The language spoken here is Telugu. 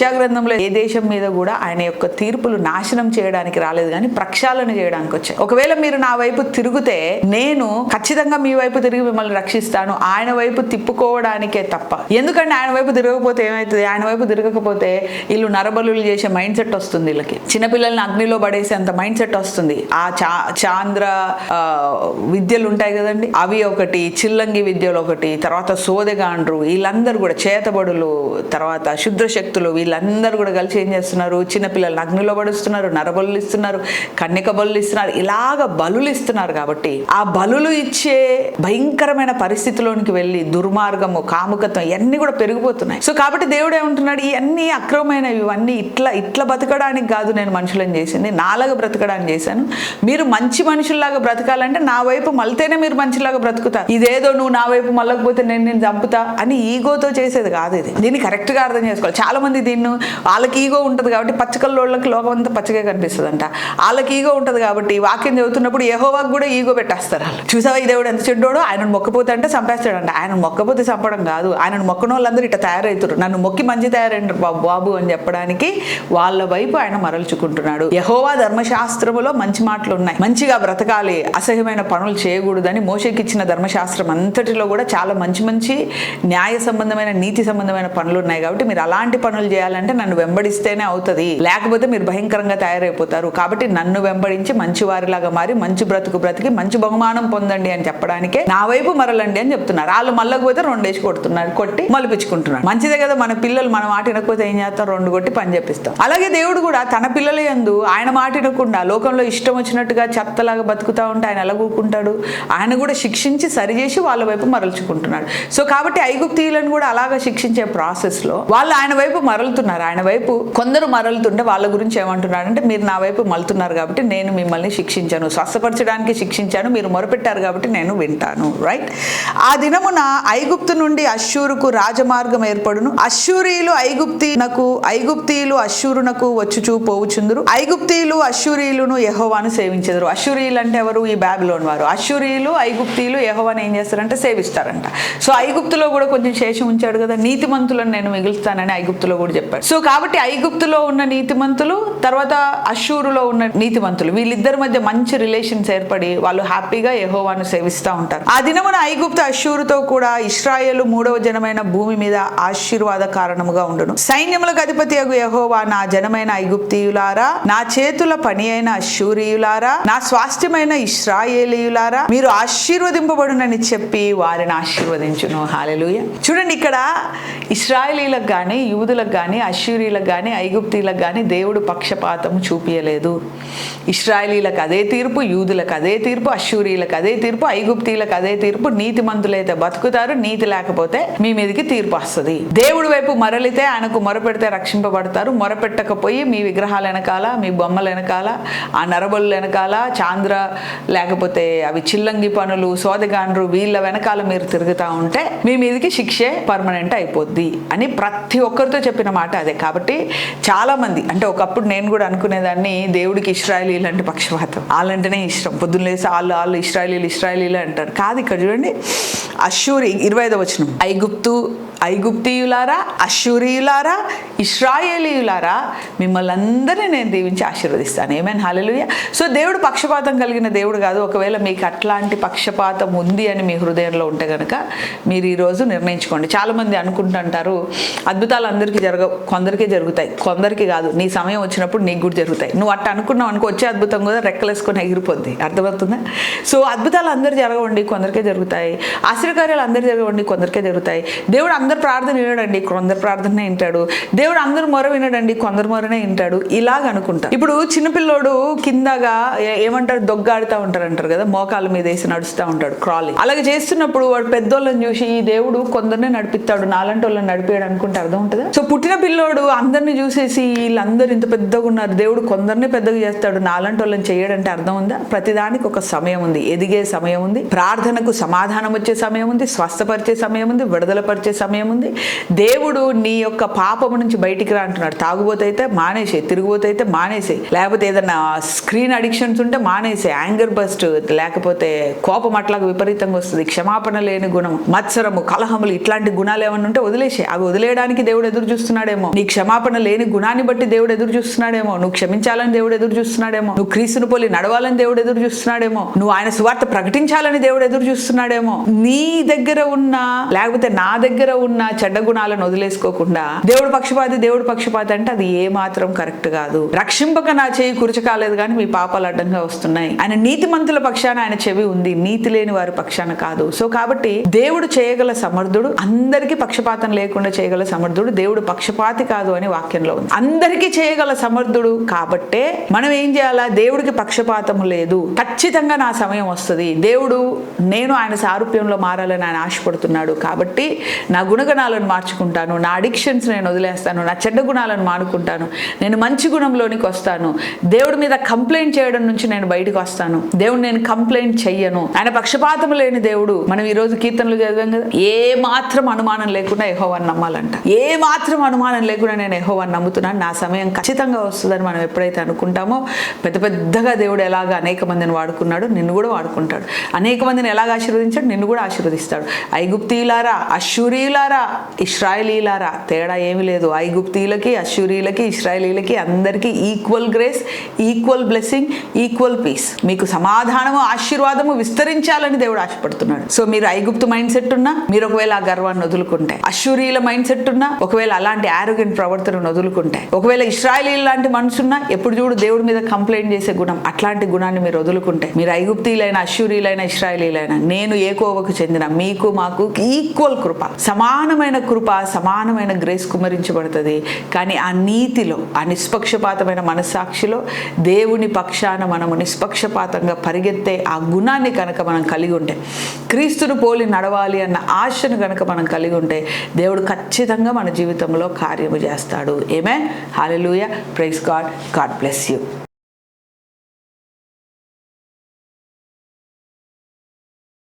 యశా గ్రంథంలో ఏ దేశం మీద కూడా ఆయన యొక్క తీర్పులు నాశనం చేయడానికి రాలేదు కానీ ప్రక్షాళన చేయడానికి వచ్చాయి ఒకవేళ మీరు నా వైపు తిరిగితే నేను ఖచ్చితంగా మీ వైపు తిరిగి మిమ్మల్ని రక్షిస్తాను. ఆయన వైపు తిప్పుకోవడానికే తప్ప. ఎందుకంటే ఆయన వైపు తిరగకపోతే ఏమవుతుంది ఆయన వైపు తిరగకపోతే వీళ్ళు నరబలు చేసే మైండ్ సెట్ వస్తుంది వీళ్ళకి. చిన్నపిల్లల్ని అగ్నిలో పడేసే అంత మైండ్ సెట్ వస్తుంది. ఆ చా చాంద్ర విద్యలు ఉంటాయి కదండి. అవి ఒకటి చిల్లంగి విద్యలు ఒకటి తర్వాత సోదెగాండ్రు వీళ్ళందరూ కూడా చేతబడులు తర్వాత శుద్ర శక్తులు వీళ్ళందరూ కూడా కలిసి ఏం చేస్తున్నారు? చిన్నపిల్లలు అగ్నిలో పడుస్తున్నారు నరబలు ఇస్తున్నారు కన్యక బలు ఇస్తున్నారు ఇలాగ బలులు ఇస్తున్నారు కాబట్టి ఆ బలులు ఇచ్చే భయంకరమైన పరిస్థితిలోనికి వెళ్ళి దుర్మార్గము కాముకత్వం ఇవన్నీ కూడా పెరిగిపోతున్నాయి. సో కాబట్టి దేవుడు ఏమంటున్నాడు? ఇవన్నీ అక్రమమైనవి ఇవన్నీ ఇట్లా ఇట్లా బతకడానికి కాదు నేను మనుషులను చేసింది నాలాగా బ్రతకడానికి చేశాను. మీరు మంచి మనుషుల్లాగా బ్రతకాలంటే నా వైపు మళ్ళతేనే మీరు మంచిలాగా బ్రతుకుతారు. ఇదేదో నువ్వు నా వైపు మళ్ళకపోతే నేను నేను చంపుతా అని ఈగోతో చేసేది కాదు ఇది. దీన్ని కరెక్ట్గా అర్థం చేసుకోవాలి. చాలా మంది దీన్ని వాళ్ళకి ఈగో ఉంటుంది కాబట్టి పచ్చకల్లోళ్ళకి లోకం అంతా పచ్చగా కనిపిస్తుంది అంట వాళ్ళకి ఈగో ఉంటుంది కాబట్టి వాక్యం చదువుతున్నప్పుడు ఏహోవాకి కూడా ఈగో పెట్టేస్తారు వాళ్ళు. చూసావా ఈ దేవుడు ఎంత చెడ్డోడో? ఆయన మొక్కపోతే అంటే చంపేస్తాడంట. ఆయన మొక్కపోతే చంపడం కాదు. ఆయన మొక్కన వాళ్ళందరూ ఇట్లా తయారవుతారు నన్ను మొక్కి మంచి తయారైంటారు బాబు బాబు అని చెప్పడానికి వాళ్ళ వైపు ఆయన మరల్చుకుంటున్నాడు. యహోవా ధర్మశాస్త్రములో మంచి మాటలు ఉన్నాయి. మంచిగా బ్రతకాలి. అసహ్యమైన పనులు చేయకూడదని మోషకిచ్చిన ధర్మశాస్త్రం అంతటిలో కూడా చాలా మంచి మంచి న్యాయ సంబంధమైన నీతి సంబంధమైన పనులు ఉన్నాయి కాబట్టి మీరు అలాంటి పనులు చేయాలి చేయాలంటే నన్ను వెంబడిస్తేనే అవుతుంది. లేకపోతే మీరు భయంకరంగా తయారైపోతారు. కాబట్టి నన్ను వెంబడించి మంచి వారిలాగా మారి మంచి బ్రతుకు బ్రతికి మంచి బహుమానం పొందండి అని చెప్పడానికే నా వైపు మరలండి అని చెప్తున్నారు. వాళ్ళు మళ్ళకపోతే రెండేసి కొడుతున్నారు కొట్టి మలిపించుకుంటున్నారు. మంచిదే కదా మన పిల్లలు మన మాట వినకపోతే ఏం చేస్తాం? రెండు కొట్టి పని చెప్పిస్తాం అలాగే దేవుడు కూడా తన పిల్లల యందు ఆయన మాట వినకుండా లోకంలో ఇష్టం వచ్చినట్టుగా చెత్తలాగా బతుకుతా ఉంటే ఆయన ఎలా కూకుంటాడు ఆయన కూడా శిక్షించి సరిచేసి వాళ్ళ వైపు మరల్చుకుంటున్నాడు. సో కాబట్టి ఐగుప్తీయులను కూడా అలాగా శిక్షించే ప్రాసెస్లో వాళ్ళు ఆయన వైపు మరలుతున్నారు. ఆయన వైపు కొందరు మరలుతుంటే వాళ్ళ గురించి ఏమంటున్నాడంటే మీరు నా వైపు మలుతున్నారు కాబట్టి నేను మిమ్మల్ని శిక్షించాను. స్వస్థపరచడానికి శిక్షించాను. మీరు మొరపెట్టారు కాబట్టి నేను వింటాను. రైట్ ఆ దినమున ఐగుప్తు నుండి అశ్షూరుకు రాజమార్గం ఏర్పడును. అశ్షూరీలు ఐగుప్తీనకు ఐగుప్తీయులు అశ్షూరునకు వచ్చుచూ పోవుచుందురు. ఐగుప్తీయులు అశ్షూరీయులను యహోవాను సేవించెదరు. అశ్షూరీయులు అంటే ఎవరు? ఈ బ్యాబిలోన్ వారు. అశ్షూరీయులు ఐగుప్తీయులు యెహోవాను ఏం చేస్తారంటే సేవిస్తారంట. సో ఐగుప్తులో కూడా కొంచెం శేషం ఉంచాడు కదా. నీతిమంతులను నేను మిగులుస్తానని ఐగుప్తులో కూడా చెప్పాడు. సో కాబట్టి ఐగుప్తులో ఉన్న నీతిమంతులు తర్వాత అషూరులో ఉన్న నీతిమంతులు వీళ్ళిద్దరి మధ్య మంచి రిలేషన్స్ ఏర్పడి వాళ్ళు హ్యాపీగా యహోవాను సేవిస్తూ ఉంటారు. ఆ దినమున ఐగుప్తు అషూరుతో కూడా ఇస్రాయేలు మూడవ జనమైన భూమి మీద ఆశీర్వాద కారణముగా ఉండును. సైన్యములకు అధిపతి అగు యహోవా నా జనమైన ఐగుప్తీయులారా నా చేతుల పని అయిన అశూరియులారా నా స్వాస్థ్యమైన ఇస్రాయేలీయులారా మీరు ఆశీర్వదింపబడునని చెప్పి వారిని ఆశీర్వదించును. హాలెలుయ చూడండి ఇక్కడ ఇస్రాయేలీలకు కానీ యూదులకు కానీ అశ్షూరీలకు కానీ ఐగుప్తీలకు కానీ దేవుడు పక్షపాతం చూపించలేదు ఇస్రాయలీలకు అదే తీర్పు యూదులకు అదే తీర్పు అశ్యూరీలకు అదే తీర్పు ఐగుప్తీలకు అదే తీర్పు నీతి మంతులైతే బతుకుతారు నీతి లేకపోతే మీ మీదకి తీర్పు వస్తుంది. దేవుడి వైపు మరలితే ఆయనకు మొరపెడితే రక్షింపబడతారు. మొరపెట్టకపోయి మీ విగ్రహాల వెనకాల మీ బొమ్మల వెనకాల ఆ నరబలు వెనకాల చాంద్ర లేకపోతే అవి చిల్లంగి పనులు సోదగాండ్రు వీళ్ళ వెనకాల మీరు తిరుగుతూ ఉంటే మీ మీదకి శిక్షే పర్మనెంట్ అయిపోద్ది అని ప్రతి ఒక్కరితో చెప్పిన మాట అదే. కాబట్టి చాలామంది అంటే ఒకప్పుడు నేను కూడా అనుకునేదాన్ని దేవుడికి ఇస్రాయలీలు అంటే పక్షపాతం. వాళ్ళంటేనే ఇష్టం. పొద్దున్న లేసి వాళ్ళు వాళ్ళు ఇస్రాయలీలు ఇస్రాయలీలు అంటారు. కాదు ఇక్కడ చూడండి అశ్యూరి ఇరవై ఐదో వచ్చిన ఐగుప్తు ఐగుప్తియులారా అశ్వరీయులారా ఇస్రాయేలీయులారా మిమ్మల్ని అందరినీ నేను దీవించి ఆశీర్వదిస్తాను. ఏమైనా హలలుయ సో దేవుడు పక్షపాతం కలిగిన దేవుడు కాదు. ఒకవేళ మీకు అట్లాంటి పక్షపాతం ఉంది అని మీ హృదయంలో ఉంటే కనుక మీరు ఈరోజు నిర్ణయించుకోండి. చాలామంది అనుకుంటుంటారు అద్భుతాలు అందరికీ జరగ కొందరికే జరుగుతాయి. కొందరికి కాదు. నీ సమయం వచ్చినప్పుడు నీకు కూడా జరుగుతాయి. నువ్వు అట్ట అనుకున్నావు అనుకో వచ్చే అద్భుతం కూడా రెక్కలేసుకొని ఎగిరిపోద్ది. అర్థమవుతుందా? సో అద్భుతాలు అందరు జరగవండి కొందరికే జరుగుతాయి. ఆశ్చర్యకార్యాలు అందరు జరగవండి కొందరికే జరుగుతాయి. దేవుడు అందరు ప్రార్థన వినడండి కొందరు ప్రార్థన వింటాడు. దేవుడు అందరు మొర వినడండి కొందరు మొరనే వింటాడు. ఇలాగ అనుకుంటా. ఇప్పుడు చిన్నపిల్లోడు కిందగా ఏమంటారు? దొగ్గాడుతూ ఉంటారు అంటారు కదా? మోకాల మీద వేసి నడుస్తూ ఉంటాడు క్రాలింగ్ అలాగే చేస్తున్నప్పుడు వాడు పెద్దోళ్ళని చూసి ఈ దేవుడు కొందరినే నడిపిస్తాడు నాలంటి వాళ్ళని నడిపాడు అనుకుంటే అర్థం ఉంటుందా? సో పుట్టిన పిల్లోడు అందరిని చూసేసి వీళ్ళందరూ ఇంత పెద్దగా ఉన్నారు దేవుడు కొందరిని పెద్దగా చేస్తాడు నాలంటి వాళ్ళని చేయడంటే అర్థం ఉందా? ప్రతిదానికి ఒక సమయం ఉంది. ఎదిగే సమయం ఉంది ప్రార్థనకు సమాధానం వచ్చే సమయం ఉంది స్వస్థపరిచే సమయం ఉంది విడుదల పరిచే సమయం ఏముంది? దేవుడు నీ యొక్క పాపము నుంచి బయటికి రా అంటున్నాడు. తాగుబోతైతే మానేసే తిరుగుబోతైతే మానేసే. లేకపోతే ఏదన్నా స్క్రీన్ అడిక్షన్స్ ఉంటే మానేసే. యాంగర్ బస్ట్ లేకపోతే కోపం అట్లాగా విపరీతంగా వస్తుంది. క్షమాపణ లేని గుణం మత్సరము కలహములు ఇట్లాంటి గుణాలు ఏమన్నా ఉంటే వదిలేసే. అవి వదిలేయడానికి దేవుడు ఎదురు చూస్తున్నాడేమో. నీ క్షమాపణ లేని గుణాన్ని బట్టి దేవుడు ఎదురు చూస్తున్నాడేమో. నువ్వు క్షమించాలని దేవుడు ఎదురు చూస్తున్నాడేమో. నువ్వు క్రీస్తుని పోలి నడవాలని దేవుడు ఎదురు చూస్తున్నాడేమో. నువ్వు ఆయన సువార్త ప్రకటించాలని దేవుడు ఎదురు చూస్తున్నాడేమో. నీ దగ్గర ఉన్న లేకపోతే నా దగ్గర ఉన్న చెడ్డ గుణాలను వదిలేసుకోకుండా దేవుడు పక్షపాతి దేవుడు పక్షపాతి అంటే అది ఏ మాత్రం కరెక్ట్ కాదు. రక్షింపక నా చేయి కురుచకాలేదు కానీ మీ పాపాలు అడ్డంగా వస్తున్నాయి. ఆయన నీతిమంతుల పక్షాన ఆయన చెవి ఉంది. నీతి లేని వారి పక్షాన కాదు. సో కాబట్టి దేవుడు చేయగల సమర్థుడు అందరికీ పక్షపాతం లేకుండా చేయగల సమర్థుడు దేవుడు పక్షపాతి కాదు అని వాక్యంలో ఉంది. అందరికీ చేయగల సమర్థుడు కాబట్టే మనం ఏం చేయాలా? దేవుడికి పక్షపాతము లేదు. ఖచ్చితంగా నా సమయం వస్తుంది. దేవుడు నేను ఆయన సారూప్యంలో మారాలని ఆయన ఆశపడుతున్నాడు కాబట్టి నా గుణగణాలను మార్చుకుంటాను. నా అడిక్షన్స్ నేను వదిలేస్తాను. నా చెడ్డ గుణాలను మానుకుంటాను. నేను మంచి గుణంలోనికి వస్తాను. దేవుడి మీద కంప్లైంట్ చేయడం నుంచి నేను బయటకు వస్తాను. దేవుడు నేను కంప్లైంట్ చెయ్యను. ఆయన పక్షపాతం లేని దేవుడు. మనం ఈ రోజు కీర్తనలు చదివాం కదా. ఏ మాత్రం అనుమానం లేకుండా ఎహోవని నమ్మాలంట. ఏ మాత్రం అనుమానం లేకుండా నేను ఎహోవని నమ్ముతున్నాను. నా సమయం ఖచ్చితంగా వస్తుందని మనం ఎప్పుడైతే అనుకుంటామో పెద్ద పెద్దగా దేవుడు ఎలాగ అనేక మందిని వాడుకున్నాడు నిన్ను కూడా వాడుకుంటాడు. అనేక మందిని ఎలాగ ఆశీర్వదించాడు? నిన్ను కూడా ఆశీర్వదిస్తాడు. ఐగుప్తీలారా అశ్షూరీలారా ఇస్రాయలీలారా? తేడా ఏమీ లేదు. ఐగుప్తీలకి అశ్యూరీలకి ఇస్రాయలీలకి అందరికీ equal grace equal blessing equal peace మీకు సమాధానము ఆశీర్వాదము విస్తరించాలని దేవుడు ఆశపడుతున్నాడు. సో మీరు ఐగుప్తు మైండ్ సెట్ ఉన్నా మీరు ఒకవేళ ఆ గర్వాన్ని వదులుకుంటే అశ్యూరీల మైండ్ సెట్ ఉన్నా ఒకవేళ అలాంటి ఆరోగ్యం ప్రవర్తనను వదులుకుంటే ఒకవేళ ఇస్రాయలీల లాంటి మనుషున్నా ఎప్పుడు చూడు దేవుడి మీద కంప్లైంట్ చేసే గుణం అట్లాంటి గుణాన్ని మీరు వదులుకుంటే మీరు ఐగుప్తీలైన అశ్యూరీలైన ఇస్రాయలీలైన నేను ఏ కోవకు చెందిన మీకు మాకు ఈక్వల్ కృప సమానమైన కృప సమానమైన గ్రేస్ కుమరించబడుతుంది. కానీ ఆ నీతిలో ఆ నిష్పక్షపాతమైన మనస్సాక్షిలో దేవుని పక్షాన మనము నిష్పక్షపాతంగా పరిగెత్తే ఆ గుణాన్ని కనుక మనం కలిగి ఉంటే క్రీస్తును పోలి నడవాలి అన్న ఆశను కనుక మనం కలిగి ఉంటే దేవుడు ఖచ్చితంగా మన జీవితంలో కార్యము చేస్తాడు. ఏమే hallelujah praise God God bless you